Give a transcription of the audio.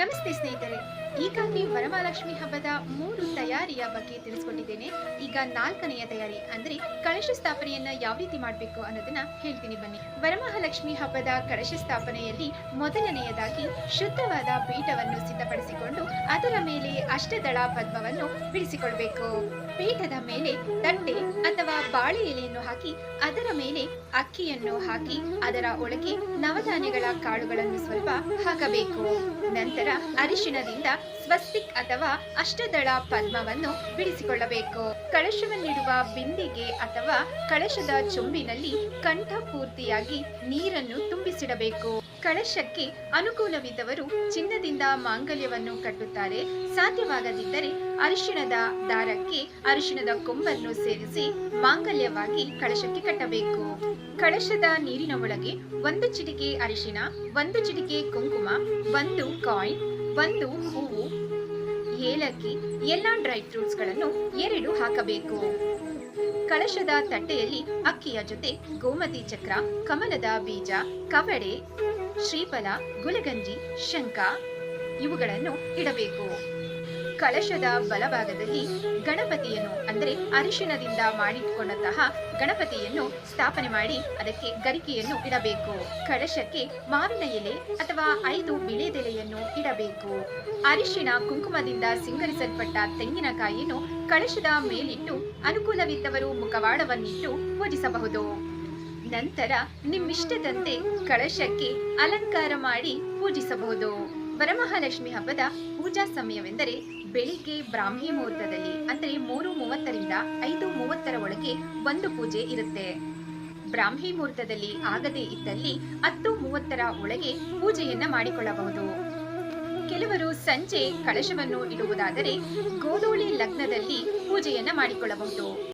ನಮಸ್ತೆ ಸ್ನೇಹಿತರೆ, ಈಗಾಗಲೇ ವರಮಹಾಲಕ್ಷ್ಮಿ ಹಬ್ಬದ ಮೂರು ತಯಾರಿಯ ಬಗ್ಗೆ ತಿಳಿಸ್ಕೊಟ್ಟಿದ್ದೇನೆ. ಈಗ ನಾಲ್ಕನೆಯ ತಯಾರಿ, ಅಂದ್ರೆ ಕಳಶ ಸ್ಥಾಪನೆಯನ್ನ ಯಾವ ರೀತಿ ಮಾಡಬೇಕು ಅನ್ನೋದನ್ನ ಹೇಳ್ತೀನಿ ಬನ್ನಿ. ವರಮಹಾಲಕ್ಷ್ಮಿ ಹಬ್ಬದ ಕಳಶ ಸ್ಥಾಪನೆಯಲ್ಲಿ ಮೊದಲನೆಯದಾಗಿ ಶುದ್ಧವಾದ ಪೀಠವನ್ನು ಸಿದ್ಧಪಡಿಸಿಕೊಂಡು ಅದರ ಮೇಲೆ ಅಷ್ಟದಳ ಪದ್ಮವನ್ನು ಬಿಡಿಸಿಕೊಳ್ಬೇಕು. ಪೀಠದ ಮೇಲೆ ತಟ್ಟೆ ಅಥವಾ ಬಾಳೆ ಎಲೆಯನ್ನು ಹಾಕಿ, ಅದರ ಮೇಲೆ ಅಕ್ಕಿಯನ್ನು ಹಾಕಿ, ಅದರ ಒಳಗೆ ನವಧಾನ್ಯಗಳ ಕಾಳುಗಳನ್ನು ಸ್ವಲ್ಪ ಹಾಕಬೇಕು. ನಂತರ ಅರಿಶಿಣದಿಂದ ಸ್ವಸ್ತಿಕ್ ಅಥವಾ ಅಷ್ಟದಳ ಪದ್ಮವನ್ನು ಬಿಡಿಸಿಕೊಳ್ಳಬೇಕು. ಕಳಶವನ್ನಿಡುವ ಬಿಂದಿಗೆ ಅಥವಾ ಕಳಶದ ಚೊಂಬಿನಲ್ಲಿ ಕಂಠ ಪೂರ್ತಿಯಾಗಿ ನೀರನ್ನು ತುಂಬಿಸಿಡಬೇಕು. ಕಳಶಕ್ಕೆ ಅನುಕೂಲವಿದ್ದವರು ಚಿನ್ನದಿಂದ ಮಾಂಗಲ್ಯವನ್ನು ಕಟ್ಟುತ್ತಾರೆ. ಸಾಧ್ಯವಾಗದಿದ್ದರೆ ಅರಿಶಿಣದ ದಾರಕ್ಕೆ ಅರಿಶಿಣದ ಕೊಂಬನ್ನು ಸೇರಿಸಿ ಮಾಂಗಲ್ಯವಾಗಿ ಕಳಶಕ್ಕೆ ಕಟ್ಟಬೇಕು. ಕಳಶದ ನೀರಿನ ಒಳಗೆ ಒಂದು ಚಿಟಿಕೆ ಅರಿಶಿಣ, ಒಂದು ಚಿಟಿಕೆ ಕುಂಕುಮ, ಒಂದು ಕಾಯಿನ್, ಒಂದು ಹೂವು, ಏಲಕ್ಕಿ, ಎಲ್ಲ ಡ್ರೈ ಫ್ರೂಟ್ಸ್ಗಳನ್ನು ಎರಡು ಹಾಕಬೇಕು. ಕಳಶದ ತಟ್ಟೆಯಲ್ಲಿ ಅಕ್ಕಿಯ ಜೊತೆ ಗೋಮತಿ ಚಕ್ರ, ಕಮಲದ ಬೀಜ, ಕವಡೆ ಶ್ರೀಫಲ, ಗುಲಗಂಜಿ, ಶಂಖ ಇವುಗಳನ್ನು ಇಡಬೇಕು. ಕಳಶದ ಬಲಭಾಗದಲ್ಲಿ ಗಣಪತಿಯನ್ನು, ಅಂದರೆ ಅರಿಶಿಣದಿಂದ ಮಾಡಿಟ್ಕೊಂಡಂತಹ ಗಣಪತಿಯನ್ನು ಸ್ಥಾಪನೆ ಮಾಡಿ ಅದಕ್ಕೆ ಗರಿಕೆಯನ್ನು ಇಡಬೇಕು. ಕಳಶಕ್ಕೆ ಮಾವಿನ ಎಲೆ ಅಥವಾ ಐದು ಬಿಳೆದೆಲೆಯನ್ನು ಇಡಬೇಕು. ಅರಿಶಿಣ ಕುಂಕುಮದಿಂದ ಸಿಂಗರಿಸಲ್ಪಟ್ಟ ತೆಂಗಿನಕಾಯಿಯನ್ನು ಕಳಶದ ಮೇಲಿಟ್ಟು ಅನುಕೂಲವಿದ್ದವರು ಮುಖವಾಡವನ್ನಿಟ್ಟು ಪೂಜಿಸಬಹುದು. ನಂತರ ನಿಮ್ಮಿಷ್ಟದಂತೆ ಕಳಶಕ್ಕೆ ಅಲಂಕಾರ ಮಾಡಿ ಪೂಜಿಸಬಹುದು. ವರಮಹಾಲಕ್ಷ್ಮಿ ಹಬ್ಬದ ಪೂಜಾ ಸಮಯವೆಂದರೆ ಬೆಳಿಗ್ಗೆ ಬ್ರಾಹ್ಮಿ ಮುಹೂರ್ತದಲ್ಲಿ, ಅಂದರೆ ಮೂರು ಮೂವತ್ತರಿಂದ ಐದು ಮೂವತ್ತರ ಒಳಗೆ ಒಂದು ಪೂಜೆ ಇರುತ್ತೆ. ಬ್ರಾಹ್ಮಿ ಮುಹೂರ್ತದಲ್ಲಿ ಆಗದೇ ಇದ್ದಲ್ಲಿ ಹತ್ತು ಮೂವತ್ತರ ಒಳಗೆ ಪೂಜೆಯನ್ನ ಮಾಡಿಕೊಳ್ಳಬಹುದು. ಕೆಲವರು ಸಂಜೆ ಕಳಶವನ್ನು ಇಡುವುದಾದರೆ ಗೋಧೂಳಿ ಲಗ್ನದಲ್ಲಿ ಪೂಜೆಯನ್ನ ಮಾಡಿಕೊಳ್ಳಬಹುದು.